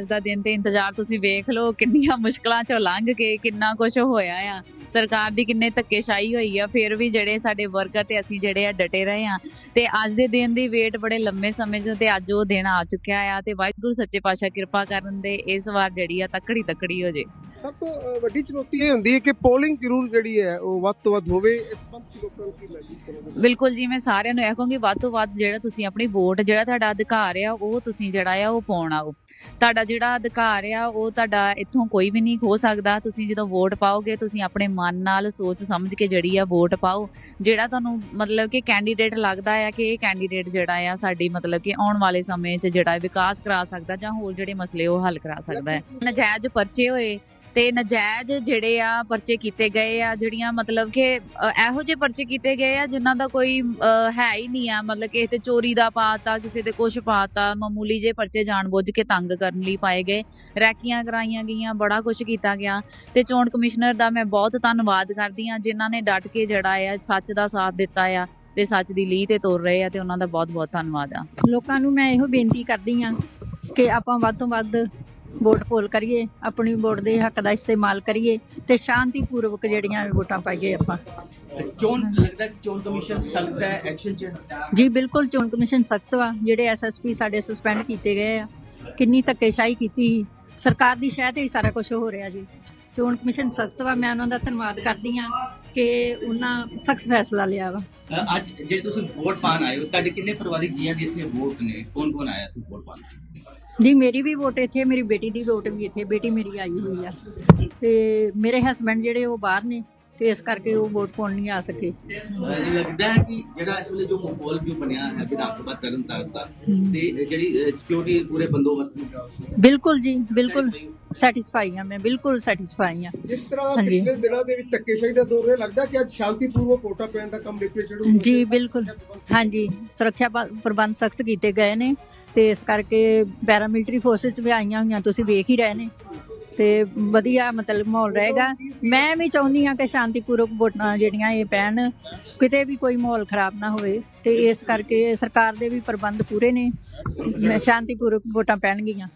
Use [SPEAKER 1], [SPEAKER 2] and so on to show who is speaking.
[SPEAKER 1] ਅੱਜ ਦਾ ਦਿਨ ਤੇ ਇੰਤਜ਼ਾਰ ਤੁਸੀਂ ਵੇਖ ਲਓ, ਕਿੰਨੀਆਂ ਮੁਸ਼ਕਲਾਂ ਚੋਂ ਲੰਘ ਕੇ ਕਿੰਨਾ ਕੁਝ ਹੋਇਆ ਆ। ਸਰਕਾਰ ਦੀ ਕਿੰਨੇ ਧੱਕੇਸ਼ਾਹੀ ਹੋਈ ਆ, ਫਿਰ ਵੀ ਜਿਹੜੇ ਸਾਡੇ ਵਰਕਰ ਤੇ ਅਸੀਂ ਜਿਹੜੇ ਆ ਡਟੇ ਰਹੇ ਆ। ਤੇ ਅੱਜ ਦੇ ਦਿਨ ਦੀ ਵੇਟ ਬੜੇ ਲੰਮੇ ਸਮੇਂ ਤੋਂ ਤੇ ਅੱਜ ਉਹ ਦਿਨ ਆ ਚੁੱਕਿਆ ਆ ਤੇ ਵਾਹਿਗੁਰੂ ਸੱਚੇ ਪਾਤਸ਼ਾਹ ਕਿਰਪਾ ਕਰਨ ਦੇ ਇਸ ਵਾਰ ਜਿਹੜੀ ਆ ਤੱਕੜੀ ਤੱਕੜੀ ਹੋ ਜੇ।
[SPEAKER 2] ਸਭ ਤੋਂ ਵੱਡੀ ਚੁਣੌਤੀ ਇਹ ਹੁੰਦੀ ਹੈ ਕਿ ਪੋਲਿੰਗ ਜ਼ਰੂਰ ਜਿਹੜੀ ਹੈ ਉਹ ਵੱਧ ਤੋਂ ਵੱਧ ਹੋਵੇ। ਇਸ ਸੰਬੰਧ ਚ ਲੋਕਾਂ ਨੂੰ ਕੀ ਮੈਸੇਜ ਕਰੋਗੇ?
[SPEAKER 1] ਬਿਲਕੁਲ ਜੀ ਮੈਂ ਸਾਰਿਆਂ ਨੂੰ ਇਹ ਕਹੂੰਗੀ ਵੱਧ ਤੋਂ ਵੱਧ ਜਿਹੜਾ ਤੁਸੀਂ ਆਪਣੀ ਵੋਟ ਜਿਹੜਾ ਤੁਹਾਡਾ ਅਧਿਕਾਰ ਆ ਉਹ ਤੁਸੀਂ ਜਿਹੜਾ ਆ ਉਹ ਪਾਉਣ ਆਓ। ਤੁਹਾਡਾ ਜਿਹੜਾ ਅਧਿਕਾਰ ਆ ਉਹ ਤੁਹਾਡਾ ਇੱਥੋਂ ਕੋਈ ਵੀ ਨਹੀਂ ਖੋ ਸਕਦਾ। ਤੁਸੀਂ ਜਦੋਂ ਵੋਟ ਪਾਓਗੇ ਤੁਸੀਂ ਆਪਣੇ ਮਨ ਨਾਲ ਸੋਚ ਸਮਝ ਕੇ ਜਿਹੜੀ ਆ ਵੋਟ ਪਾਓ। ਜਿਹੜਾ ਤੁਹਾਨੂੰ ਮਤਲਬ ਕਿ ਕੈਂਡੀਡੇਟ ਲੱਗਦਾ ਆ ਕਿ ਇਹ ਕੈਂਡੀਡੇਟ ਜਿਹੜਾ ਆ ਸਾਡੀ ਮਤਲਬ ਕਿ ਆਉਣ ਵਾਲੇ ਸਮੇਂ 'ਚ ਜਿਹੜਾ ਵਿਕਾਸ ਕਰਾ ਸਕਦਾ ਜਾਂ ਹੋਰ ਜਿਹੜੇ ਮਸਲੇ ਉਹ ਹੱਲ ਕਰਾ ਸਕਦਾ ਹੈ। ਨਜਾਇਜ਼ ਪਰਚੇ ਹੋਏ ਤੇ ਨਜਾਇਜ਼ ਜਿਹੜੇ ਆ ਪਰਚੇ ਕੀਤੇ ਗਏ ਆ, ਜਿਹੜੀਆਂ ਮਤਲਬ ਕਿ ਇਹੋ ਜਿਹੇ ਪਰਚੇ ਕੀਤੇ ਗਏ ਆ ਜਿਨ੍ਹਾਂ ਦਾ ਕੋਈ ਹੈ ਹੀ ਨਹੀਂ ਆ। ਮਤਲਬ ਕਿ ਤੇ ਚੋਰੀ ਦਾ ਪਾਤਾ ਕਿਸੇ ਦੇ ਕੁਝ ਪਾਤਾ ਮਾਮੂਲੀ ਜੇ ਪਰਚੇ ਜਾਣਬੁੱਝ ਕੇ ਤੰਗ ਕਰਨ ਲਈ ਪਾਏ ਗਏ। ਰੈਕੀਆਂ ਕਰਾਈਆਂ ਗਈਆਂ, ਬੜਾ ਕੁਝ ਕੀਤਾ ਗਿਆ। ਤੇ ਚੋਣ ਕਮਿਸ਼ਨਰ ਦਾ ਮੈਂ ਬਹੁਤ ਧੰਨਵਾਦ ਕਰਦੀ ਆ ਜਿਨ੍ਹਾਂ ਨੇ ਡਟ ਕੇ ਜਿਹੜਾ ਆ, ਸੱਚ ਦਾ ਸਾਥ ਦਿੱਤਾ ਆ ਤੇ ਸੱਚ ਦੀ ਲੀਹ ਤੇ ਤੁਰ ਰਹੇ ਆ ਤੇ ਉਹਨਾਂ ਦਾ ਬਹੁਤ ਬਹੁਤ ਧੰਨਵਾਦ ਆ।
[SPEAKER 3] ਲੋਕਾਂ ਨੂੰ ਮੈਂ ਇਹੋ ਬੇਨਤੀ ਕਰਦੀ ਆ ਕਿ ਆਪਾਂ ਵੱਧ ਤੋਂ ਵੱਧ ਵੋਟ ਪੋਲ ਕਰੀਏ ਆਪਣੀ ਵੋਟ ਦੇ ਹੱਕ ਦਾ ਇਸਤੇਮਾਲ ਕਰੀਏ ਤੇ ਸ਼ਾਂਤੀਪੂਰਵਕ ਜਿਹੜੀਆਂ ਵੋਟਾਂ ਪਾਈਏ ਆਪਾਂ।
[SPEAKER 4] ਚੋਣ ਲੱਗਦਾ ਕਿ ਚੋਣ ਕਮਿਸ਼ਨ ਸਖਤ ਹੈ ਐਕਸ਼ਨ 'ਚ?
[SPEAKER 3] ਜੀ ਬਿਲਕੁਲ ਚੋਣ ਕਮਿਸ਼ਨ ਸਖਤ ਵਾ। ਜਿਹੜੇ ਐਸਐਸਪੀ ਸਾਡੇ ਸਸਪੈਂਡ ਕੀਤੇ ਗਏ ਆ ਕਿੰਨੀ ਧੱਕੇਸ਼ਾਹੀ ਕੀਤੀ ਸਰਕਾਰ ਦੀ ਸ਼ਹਿ ਤੇ ਹੀ ਸਾਰਾ ਕੁਝ ਹੋ ਰਿਹਾ ਜੀ। ਚੋਣ ਕਮਿਸ਼ਨ ਸਖਤ ਵਾ ਮੈਂ ਉਹਨਾਂ ਦਾ ਧੰਨਵਾਦ ਕਰਦੀ ਆ ਕਿ ਉਹਨਾਂ ਸਖਤ ਫੈਸਲਾ ਲਿਆ ਵਾ।
[SPEAKER 4] ਅੱਜ ਜਿਹੜੇ ਤੁਸੀਂ ਵੋਟ ਪਾਣ ਆਏ ਹੋ ਤੁਹਾਡੇ ਕਿੰਨੇ ਪਰਿਵਾਰਿਕ ਜੀਆਂ ਦੀ ਇੱਥੇ ਵੋਟ ਨੇ? ਕੌਣ ਕੌਣ ਆਇਆ ਤੁਸੀਂ ਵੋਟ ਪਾਣ
[SPEAKER 3] ਜੀ ਮੇਰੀ ਵੀ ਵੋਟ ਇੱਥੇ ਮੇਰੀ ਬੇਟੀ ਦੀ ਵੋਟ ਵੀ ਇੱਥੇ ਬੇਟੀ ਮੇਰੀ ਆਈ ਹੋਈ ਆ। ਤੇ ਮੇਰੇ ਹਸਬੰਡ ਜਿਹੜੇ ਉਹ ਬਾਹਰ ਨੇ ਤੇ ਇਸ ਕਰਕੇ ਉਹ ਵੋਟ ਪਾਉਣ ਨਹੀਂ ਆ ਸਕੇ।
[SPEAKER 4] ਲੱਗਦਾ ਹੈ ਕਿ ਜਿਹੜਾ ਇਸ ਵੇਲੇ ਜੋ ਮਾਹੌਲ ਜੋ ਬਣਿਆ ਹੈ ਵਿਧਾਨ ਸਭਾ ਤਰਨ ਤਾਰਨ ਦਾ ਤੇ ਜਿਹੜੀ ਸਿਕਿਉਰਿਟੀ ਪੂਰੇ ਬੰਦੋਬਸਤ
[SPEAKER 3] ਬਿਲਕੁਲ ਜੀ ਬਿਲਕੁਲ। ਸੈਟੀਸਫਾਈ ਆ ਮੈਂ ਬਿਲਕੁਲ ਸੈਟੀਸਫਾਈ ਆ
[SPEAKER 2] ਜਿਸ ਤਰ੍ਹਾਂ
[SPEAKER 3] ਹਾਂਜੀ।
[SPEAKER 2] ਪਿਛਲੇ ਦਿਨਾਂ ਦੇ ਵਿੱਚ ਧੱਕੇਸ਼ਾਹੀ ਦਾ ਦੌਰ ਰਿਹਾ ਲੱਗਦਾ ਕਿ ਅੱਜ ਸ਼ਾਂਤੀਪੂਰਵਕ ਵੋਟਾਂ ਪੈਣ ਦਾ ਕੰਮ ਲਿਖੇ ਚੜੂ
[SPEAKER 3] ਜੀ ਬਿਲਕੁਲ। ਹਾਂਜੀ ਸੁਰੱਖਿਆ ਪ- ਪ੍ਰਬੰਧ ਸਖਤ ਕੀਤੇ ਗਏ ਨੇ ਤੇ ਇਸ ਕਰਕੇ ਪੈਰਾਮਿਲਟਰੀ ਫੋਰਸਸ ਵੀ ਆਈਆਂ ਹੋਈਆਂ ਤੁਸੀਂ ਵੇਖ ਹੀ ਰਹੇ ਨੇ। ਤੇ ਵਧੀਆ ਮਤਲਬ ਮਾਹੌਲ ਰਹੇਗਾ। ਮੈਂ ਵੀ ਚਾਹੁੰਦੀ ਹਾਂ ਕਿ ਸ਼ਾਂਤੀਪੂਰਵਕ ਵੋਟਾਂ ਜਿਹੜੀਆਂ ਇਹ ਪੈਣ ਕਿਤੇ ਵੀ ਕੋਈ ਮਾਹੌਲ ਖਰਾਬ ਨਾ ਹੋਵੇ ਤੇ ਇਸ ਕਰਕੇ ਸਰਕਾਰ ਦੇ ਵੀ ਪ੍ਰਬੰਧ ਪੂਰੇ ਨੇ। ਮੈਂ ਸ਼ਾਂਤੀਪੂਰਵਕ ਵੋਟਾਂ ਪੈਣਗੀਆਂ।